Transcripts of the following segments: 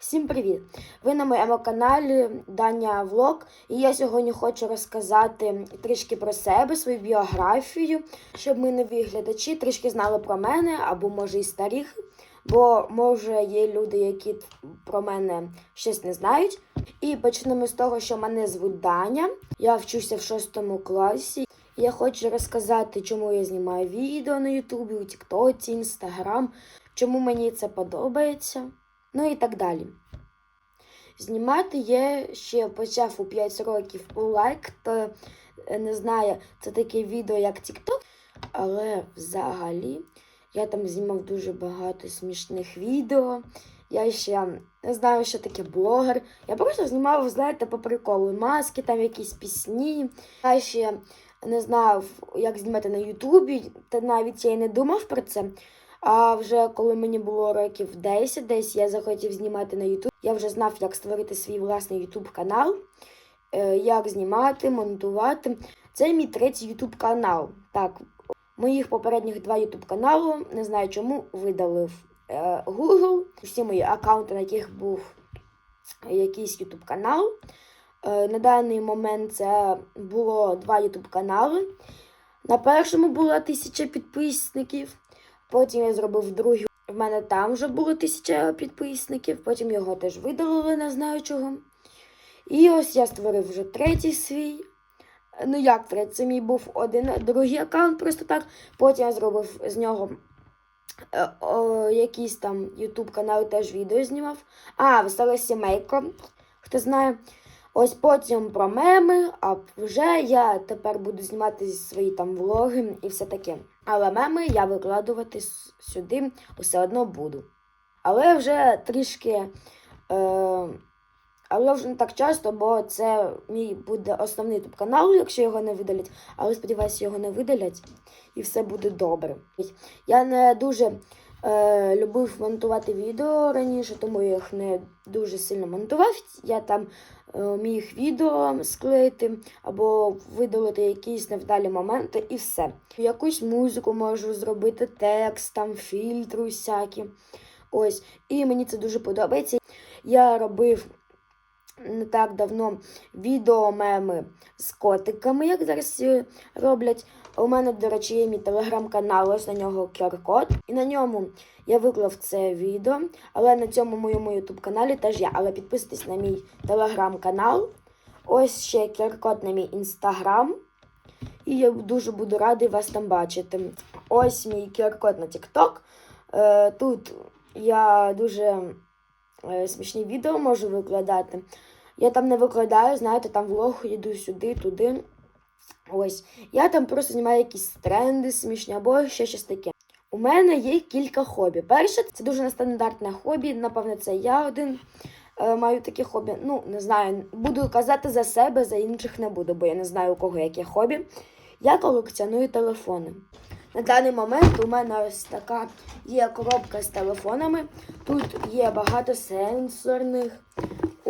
Всім привіт! Ви на моєму каналі Даня Влог. І я сьогодні хочу розказати трішки про себе, свою біографію, щоб ми нові глядачі трішки знали про мене або може і старих. Бо може є люди, які про мене щось не знають. І почнемо з того, що мене звуть Даня. Я вчуся в шостому класі. Я хочу розказати, чому я знімаю відео на Ютубі, у Тіктоці, Інстаграм, чому мені це подобається. Ну і так далі. Знімати я ще почав у 5 років у лайк, хто е, не знає, це таке відео як TikTok, але взагалі я там знімав дуже багато смішних відео. Я ще не знаю, що таке блогер. Я просто знімав, знаєте, по приколу маски, там якісь пісні. Я ще не знав, як знімати на Ютубі, та навіть я й не думав про це. А вже коли мені було років 10 десь, я захотів знімати на YouTube. Я вже знав, як створити свій власний YouTube канал, е, як знімати, монтувати. Це мій третій YouTube канал. Так, моїх попередніх два YouTube каналу, не знаю чому, видалив е, Google. Всі мої аккаунти, на яких був якийсь YouTube канал. Е, На даний момент це було два YouTube канали. На першому було тисяча підписників. Потім я зробив другий. В мене там вже було тисяча підписників, потім його теж видалили, не знаю чого. І ось я створив вже третій свій. Ну, як третій? Це мій був один другий аккаунт, просто так. Потім я зробив з нього е, о, якийсь там YouTube канал, теж відео знімав. А, весела сімейка, хто знає. Ось потім про меми, а вже я тепер буду знімати свої там влоги і все таке. Але меми я викладувати сюди все одно буду. Але вже трішки. Е, але вже не так часто, бо це мій буде основний ютуб канал, якщо його не видалять. Але сподіваюся, його не видалять і все буде добре. Я не дуже е, любив монтувати відео раніше, тому я їх не дуже сильно монтував. Я там міг відео склеїти або видалити якісь невдалі моменти і все. Якусь музику можу зробити, текст, там фільтри всякі. Ось. І мені це дуже подобається. Я робив не так давно відео меми з котиками, як зараз роблять. У мене, до речі, є мій телеграм-канал, ось на нього QR-код. І на ньому я виклав це відео, але на цьому моєму ютуб каналі теж є. Але підписуйтесь на мій телеграм-канал. Ось ще QR-код на мій інстаграм. І я дуже буду радий вас там бачити. Ось мій QR-код на TikTok. Е, тут я дуже е, смішні відео можу викладати. Я там не викладаю, знаєте, там влог йду сюди, туди. Ось. Я там просто знімаю якісь тренди смішні або ще щось таке. У мене є кілька хобі. Перше, це дуже нестандартне хобі. Напевно, це я один е, маю таке хобі. Ну, не знаю, буду казати за себе, за інших не буду, бо я не знаю, у кого яке хобі. Я колекціоную телефони. На даний момент у мене ось така є коробка з телефонами. Тут є багато сенсорних.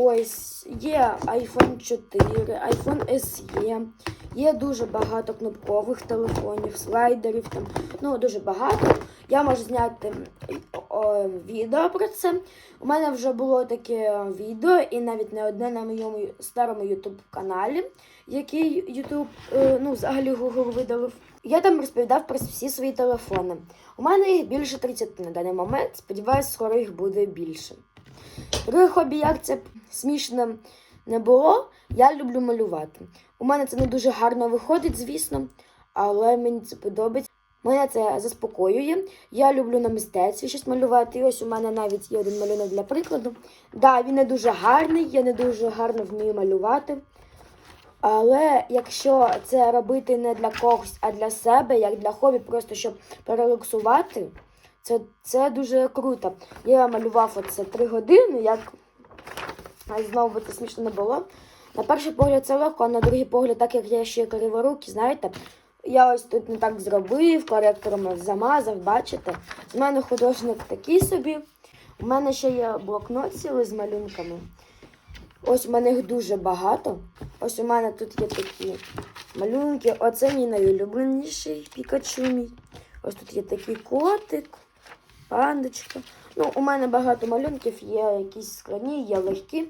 Ось є iPhone 4, iPhone SE. Є дуже багато кнопкових телефонів, слайдерів там. Ну, дуже багато. Я можу зняти о, відео про це. У мене вже було таке відео, і навіть не одне на моєму старому YouTube каналі, який YouTube, е, ну, взагалі Google видалив. Я там розповідав про всі свої телефони. У мене їх більше 30 на даний момент. Сподіваюсь, скоро їх буде більше. Друге хобі, як це смішно не було, я люблю малювати. У мене це не дуже гарно виходить, звісно, але мені це подобається. Мене це заспокоює. Я люблю на мистецтві щось малювати. І ось у мене навіть є один малюнок для прикладу. Да, він не дуже гарний, я не дуже гарно вмію малювати. Але якщо це робити не для когось, а для себе, як для хобі, просто щоб перелаксувати, це, це дуже круто. Я малював оце три години, як знову би це смішно не було. На перший погляд це легко, а на другий погляд, так як я ще криворукі, знаєте, я ось тут не так зробив, коректором замазав, бачите. З мене художник такий собі. У мене ще є блокнот цілий з малюнками. Ось у мене їх дуже багато. Ось у мене тут є такі малюнки. Оце мій найулюбленіший Пікачу мій. Ось тут є такий котик. Пандочка. Ну, у мене багато малюнків, є якісь складні, є легкі.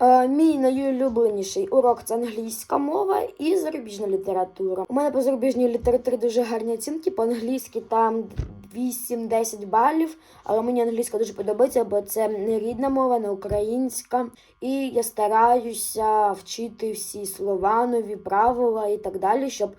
Е, мій найулюбленіший урок це англійська мова і зарубіжна література. У мене по зарубіжній літературі дуже гарні оцінки. По англійськи там 8-10 балів. Але мені англійська дуже подобається, бо це не рідна мова, не українська. І я стараюся вчити всі слова, нові правила і так далі, щоб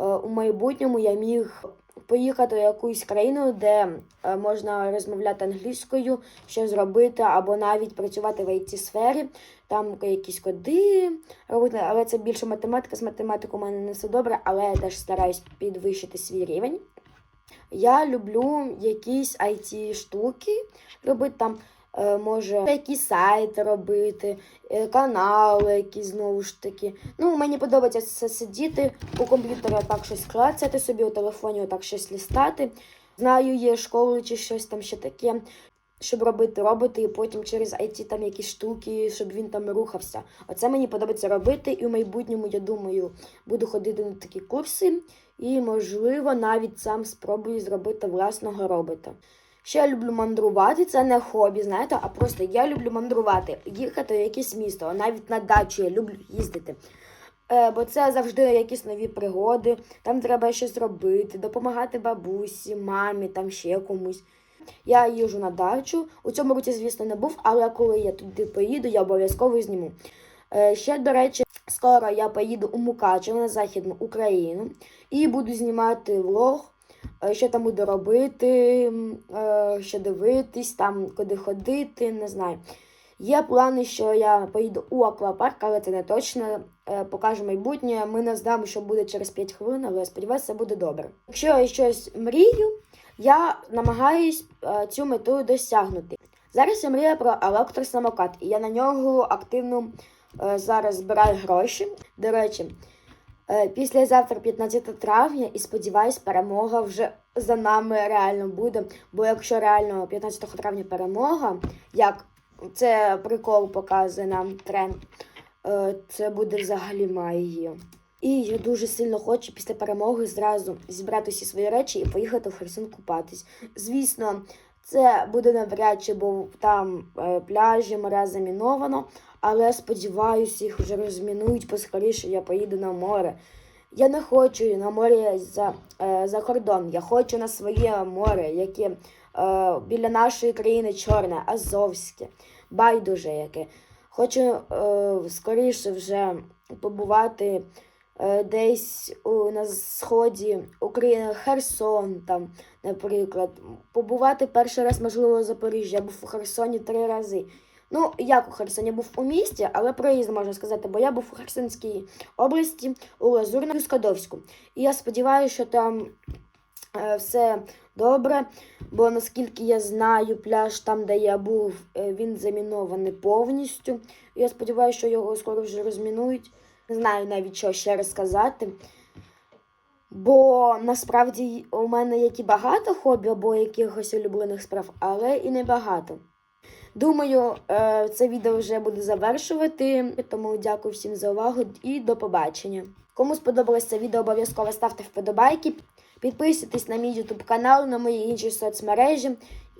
е, у майбутньому я міг поїхати в якусь країну, де е, можна розмовляти англійською, що зробити, або навіть працювати в it сфері там якісь коди робити, але це більше математика. З математикою у мене не все добре, але я теж стараюсь підвищити свій рівень. Я люблю якісь it штуки робити там. Е, Може, якісь сайти робити, е, канали якісь знову ж таки. Ну, мені подобається це сидіти у комп'ютері, так щось клацати собі, у телефоні отак щось лістати. Знаю, є школи чи щось там ще таке, щоб робити роботи, і потім через IT там якісь штуки, щоб він там рухався. Оце мені подобається робити, і в майбутньому, я думаю, буду ходити на такі курси, і, можливо, навіть сам спробую зробити власного робота. Ще я люблю мандрувати, це не хобі, знаєте, а просто я люблю мандрувати, їхати в якесь місто, навіть на дачу я люблю їздити. Е, бо це завжди якісь нові пригоди, там треба щось робити, допомагати бабусі, мамі, там ще комусь. Я їжджу на дачу. У цьому році, звісно, не був, але коли я туди поїду, я обов'язково зніму. Е, ще, до речі, скоро я поїду у Мукачево на Західну Україну і буду знімати влог, що там буду робити, е, що дивитись, там куди ходити, не знаю. Є плани, що я поїду у аквапарк, але це не точно. Е, Покаже майбутнє. Ми не знаємо, що буде через 5 хвилин, але сподіваюся, це буде добре. Якщо я щось мрію, я намагаюсь е, цю мету досягнути. Зараз я мрію про електросамокат, і я на нього активно е, зараз збираю гроші. До речі, е, післязавтра, 15 травня, і сподіваюсь, перемога вже за нами реально буде. Бо якщо реально 15 травня перемога, як це прикол показує нам тренд, е, це буде взагалі магія. І я дуже сильно хочу після перемоги зразу зібрати всі свої речі і поїхати в Херсон купатись. Звісно, це буде навряд чи, бо там е, пляжі, моря заміновано, але сподіваюся, їх вже розмінують поскоріше, я поїду на море. Я не хочу на море за, е, за кордон. Я хочу на своє море, яке е, біля нашої країни чорне, азовське, байдуже яке. Хочу е, скоріше вже побувати е, десь у, на сході України, Херсон, там, наприклад. Побувати перший раз, можливо, Запоріжжя. Я був у Херсоні три рази. Ну, як у Херсоні був у місті, але проїзд можна сказати, бо я був у Херсонській області, у Лазурному Скадовську. І я сподіваюся, що там е, все добре, бо наскільки я знаю, пляж там, де я був, е, він замінований повністю. Я сподіваюся, що його скоро вже розмінують. Не знаю навіть що ще розказати. Бо насправді у мене є і багато хобі або якихось улюблених справ, але і не багато. Думаю, е, це відео вже буду завершувати, тому дякую всім за увагу і до побачення. Кому сподобалось це відео, обов'язково ставте вподобайки, підписуйтесь на мій YouTube канал, на мої інші соцмережі.